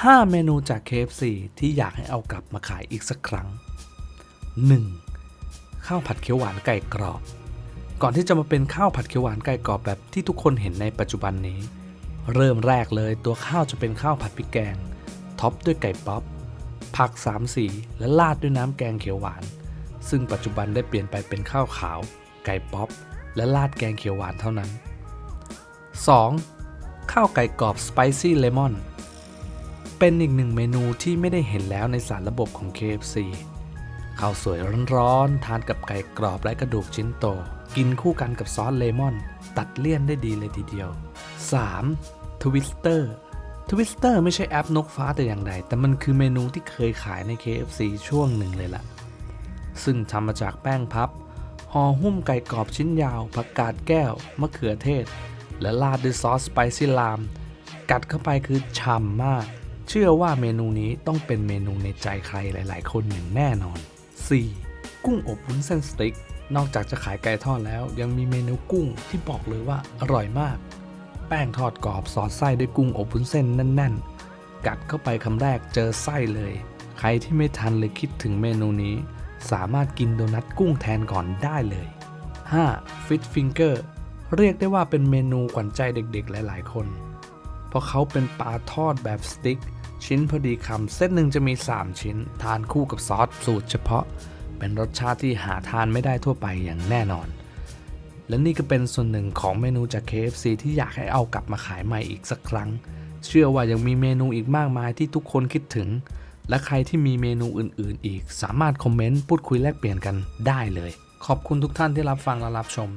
5 เมนูจาก KFC ที่อยากให้เอากลับมาขายอีกสักครั้ง 1. ข้าวผัดเขียวหวานไก่กรอบ ก่อนที่จะมาเป็นข้าวผัดเขียวหวานไก่กรอบแบบที่ทุกคนเห็นในปัจจุบันนี้ เริ่มแรกเลยตัวข้าวจะเป็นข้าวผัดพริกแกง ท็อปด้วยไก่ป๊อป ผักสามสี และราดด้วยน้ำแกงเขียวหวาน ซึ่งปัจจุบันได้เปลี่ยนไปเป็นข้าวขาว ไก่ป๊อป และราดแกงเขียวหวานเท่านั้น 2. ข้าวไก่กรอบสไปซี่เลมอน เป็นอีกหนึ่งเมนูที่ไม่ได้เห็นแล้วในสารระบบของ KFC ข้าวสวยร้อนๆ ทานกับไก่กรอบและกระดูกชิ้นโต กินคู่กันกับซอสเลมอน ตัดเลี่ยนได้ดีเลยทีเดียว 3. ทวิสเตอร์ทวิสเตอร์ไม่ใช่แอปนกฟ้าแต่อย่างใด แต่มันคือเมนูที่เคยขายใน KFC ช่วงหนึ่งเลยล่ะ ซึ่งทำมาจากแป้งพับห่อหุ้มไก่กรอบชิ้นยาว ผักกาดแก้ว มะเขือเทศ และราดด้วยซอสสไปซี่ลาม กัดเข้าไปคือฉ่ำมาก ชื่อว่าเมนูนี้ต้องเป็นเมนูในใจใครหลาย ๆ คนอย่างแน่นอน 4. กุ้งอบวุ้นเส้นสติ๊ก นอกจากจะขายไก่ทอดแล้ว ยังมีเมนูกุ้งที่บอกเลยว่าอร่อยมาก แป้งทอดกรอบสอดไส้ด้วยกุ้งอบวุ้นเส้นแน่น ๆ กัดเข้าไปคำแรกเจอไส้เลย ใครที่ไม่ทันเลยคิดถึงเมนูนี้ สามารถกินโดนัทกุ้งแทนก่อนได้เลย 5. Fit Finger เรียกได้ว่าเป็นเมนูขวัญใจเด็กๆ หลาย ๆ คน เพราะเขาเป็นปลาทอดแบบสติ๊ก ชิ้นพอดีคำเส้นหนึ่งจะมี 3 ชิ้น ทานคู่กับซอสสูตรเฉพาะ เป็นรสชาติที่หาทานไม่ได้ทั่วไปอย่างแน่นอน และนี่ก็เป็นส่วนหนึ่งของเมนูจาก KFC ที่อยากให้เอากลับมาขายใหม่อีกสักครั้ง เชื่อว่ายังมีเมนูอีกมากมายที่ทุกคนคิดถึง และใครที่มีเมนูอื่น ๆ อีกสามารถคอมเมนต์พูดคุยแลกเปลี่ยนกันได้เลย ขอบคุณทุกท่านที่รับฟังและรับชม